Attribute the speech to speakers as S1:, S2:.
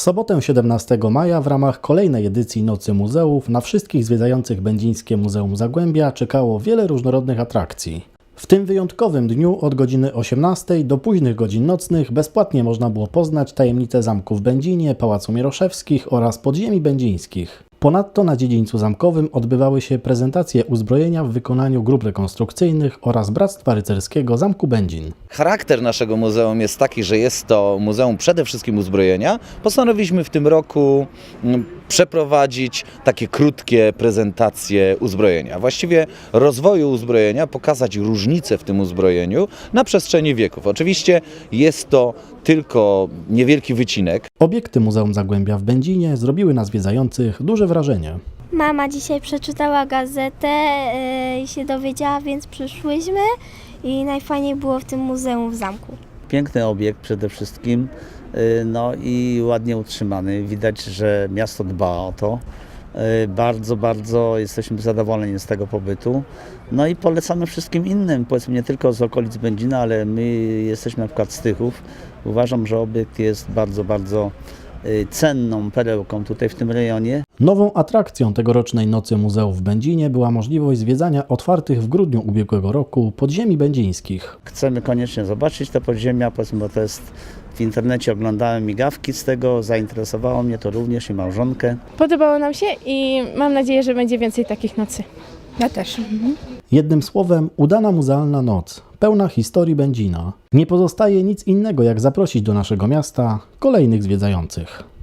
S1: W sobotę 17 maja w ramach kolejnej edycji Nocy Muzeów na wszystkich zwiedzających Będzińskie Muzeum Zagłębia czekało wiele różnorodnych atrakcji. W tym wyjątkowym dniu od godziny 18 do późnych godzin nocnych bezpłatnie można było poznać tajemnice zamku w Będzinie, Pałacu Mieroszewskich oraz podziemi będzińskich. Ponadto na dziedzińcu zamkowym odbywały się prezentacje uzbrojenia w wykonaniu grup rekonstrukcyjnych oraz Bractwa Rycerskiego Zamku Będzin.
S2: Charakter naszego muzeum jest taki, że jest to muzeum przede wszystkim uzbrojenia. Postanowiliśmy w tym roku mm, przeprowadzić takie krótkie prezentacje uzbrojenia. Właściwie rozwoju uzbrojenia, pokazać różnice w tym uzbrojeniu na przestrzeni wieków. Oczywiście jest to tylko niewielki wycinek,
S1: Obiekty Muzeum Zagłębia w Będzinie zrobiły na zwiedzających duże wrażenie.
S3: Mama dzisiaj przeczytała gazetę yy, i się dowiedziała, więc przyszłyśmy i najfajniej było w tym muzeum w zamku.
S4: Piękny obiekt przede wszystkim, y, no i ładnie utrzymany. Widać, że miasto dba o to. Y, Bardzo, bardzo jesteśmy zadowoleni z tego pobytu. No i polecamy wszystkim innym, powiedzmy nie tylko z okolic Będzina, ale my jesteśmy na przykład z Tychów. Uważam, że obiekt jest bardzo, bardzo y, cenną perełką tutaj w tym rejonie.
S1: Nową atrakcją tegorocznej Nocy Muzeów w Będzinie była możliwość zwiedzania otwartych w grudniu ubiegłego roku podziemi będzińskich.
S4: Chcemy koniecznie zobaczyć te podziemia, powiedzmy, bo to jest w internecie oglądałem migawki z tego, zainteresowało mnie to również i małżonkę.
S5: Podobało nam się i mam nadzieję, że będzie więcej takich nocy.
S6: Ja też.
S1: Jednym słowem, udana muzealna noc, pełna historii Będzina. Nie pozostaje nic innego, jak zaprosić do naszego miasta kolejnych zwiedzających.